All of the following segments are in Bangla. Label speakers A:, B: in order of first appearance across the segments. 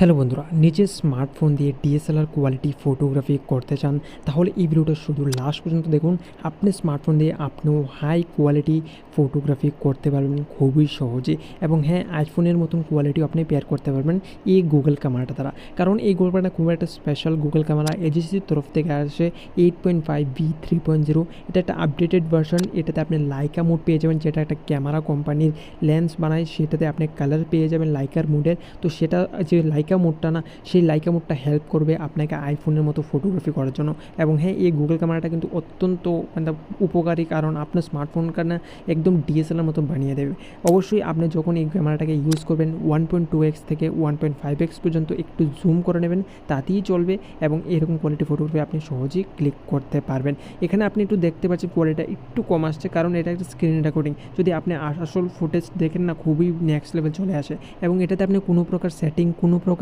A: হ্যালো বন্ধুরা নিজের স্মার্টফোন দিয়ে ডিএসএলআর কোয়ালিটি ফটোগ্রাফি করতে চান, তাহলে এই ভিডিওটা শুধু লাস্ট পর্যন্ত দেখুন। আপনি স্মার্টফোন দিয়ে আপনিও হাই কোয়ালিটি ফটোগ্রাফি করতে পারবেন খুবই সহজে। এবং হ্যাঁ আইফোনের মতন কোয়ালিটিও আপনি পেয়ার করতে পারবেন এই গুগল ক্যামেরাটা দ্বারা। কারণ এই গুগল ক্যামেরাটা খুব একটা স্পেশাল গুগল ক্যামেরা এজিসির তরফ থেকে আসে eight point five B three point zero এটা একটা আপডেটেড ভার্সন এটাতে আপনি লাইকা মোড পেয়ে যাবেন, যেটা একটা ক্যামেরা কোম্পানির লেন্স বানায়, সেটাতে আপনি কালার পেয়ে যাবেন লাইকার মোডের তো সেটা যে লাইকা মোডটা না, সেই লাইকা মোডটা হেল্প করবে আপনাকে আইফোনের মতো ফটোগ্রাফি করার জন্য। এবং হ্যাঁ এই গুগল ক্যামেরাটা কিন্তু অত্যন্ত মানে উপকারী কারণ আপনার স্মার্টফোন না একদম ডিএসএলআর মতো বানিয়ে দেবে। অবশ্যই আপনি যখন এই ক্যামেরাটাকে ইউজ করবেন ওয়ান পয়েন্ট টু এক্স থেকে ওয়ান পয়েন্ট ফাইভ এক্স পর্যন্ত একটু জুম করে নেবেন, তাতেই চলবে এবং এরকম কোয়ালিটি ফটোগ্রাফি আপনি সহজেই ক্লিক করতে পারবেন। এখানে আপনি একটু দেখতে পাচ্ছেন কোয়ালিটিটা একটু কম আসছে, কারণ এটা একটা স্ক্রিন রেকর্ডিং যদি আপনি আস- আসল ফুটেজ দেখেন না, খুবই নেক্সট লেভেল চলে আসে। এবং এটাতে আপনি কোনো প্রকার সেটিং কোনো প্রকার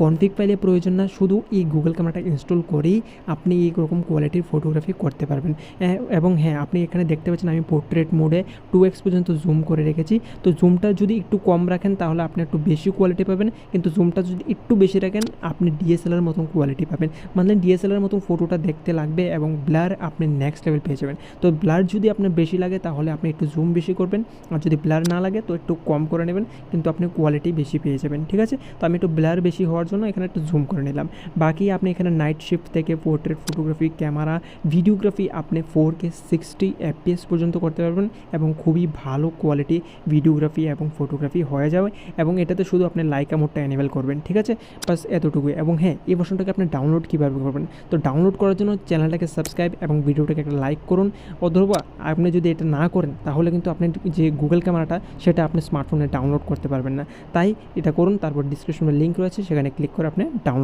A: কনফিগ ফাইলের প্রয়োজন না, শুধু এই গুগল ক্যামেরাটা ইনস্টল করেই আপনি এই রকম কোয়ালিটির ফটোগ্রাফি করতে পারবেন। এবং হ্যাঁ আপনি এখানে দেখতে পাচ্ছেন আমি পোর্ট্রেট মোডে টু এক্স পর্যন্ত জুম করে রেখেছি। তো জুমটা যদি একটু কম রাখেন, তাহলে আপনি একটু বেশি কোয়ালিটি পাবেন। কিন্তু জুমটা যদি একটু বেশি রাখেন, আপনি ডিএসএলআর মতন কোয়ালিটি পাবেন। মানে ডিএসএলআর মতন ফটোটা দেখতে লাগবে এবং ব্লার আপনি নেক্সট লেভেল পেয়ে যাবেন। তো ব্লার যদি আপনার বেশি লাগে, তাহলে আপনি একটু জুম বেশি করবেন। আর যদি ব্লার না লাগে, তো একটু কম করে নেবেন, কিন্তু আপনি কোয়ালিটি বেশি পেয়ে যাবেন। ঠিক আছে? তো আমি একটু ব্লার বেশি হওয়ার জন্য এখানে একটু জুম করে নিলাম। বাকি আপনি এখানে নাইট শিফট থেকে পোর্ট্রেট ফটোগ্রাফি ক্যামেরা ভিডিওগ্রাফি আপনি ফোর কে সিক্সটি এফপিএস পর্যন্ত করতে পারবেন এবং খুবই ভালো কোয়ালিটি ভিডিওগ্রাফি এবং ফটোগ্রাফি হয়ে যাবে এবং এটাতে শুধু আপনি লাইকা মোডটা এনেবেল করবেন, ঠিক আছে? বাস এতটুকুই। এবং হ্যাঁ এই ভার্সনটাকে আপনি ডাউনলোড কীভাবে করবেন? তো ডাউনলোড করার জন্য চ্যানেলটাকে সাবস্ক্রাইব এবং ভিডিওটাকে একটা লাইক করুন। অথবা আপনি যদি এটা না করেন, তাহলে কিন্তু আপনি যে গুগল ক্যামেরাটা সেটা আপনি স্মার্টফোনে ডাউনলোড করতে পারবেন না। তাই এটা করুন, তারপর ডিসক্রিপশনে লিঙ্ক রয়েছে সেখানে ক্লিক করে আপনি ডাউনলোড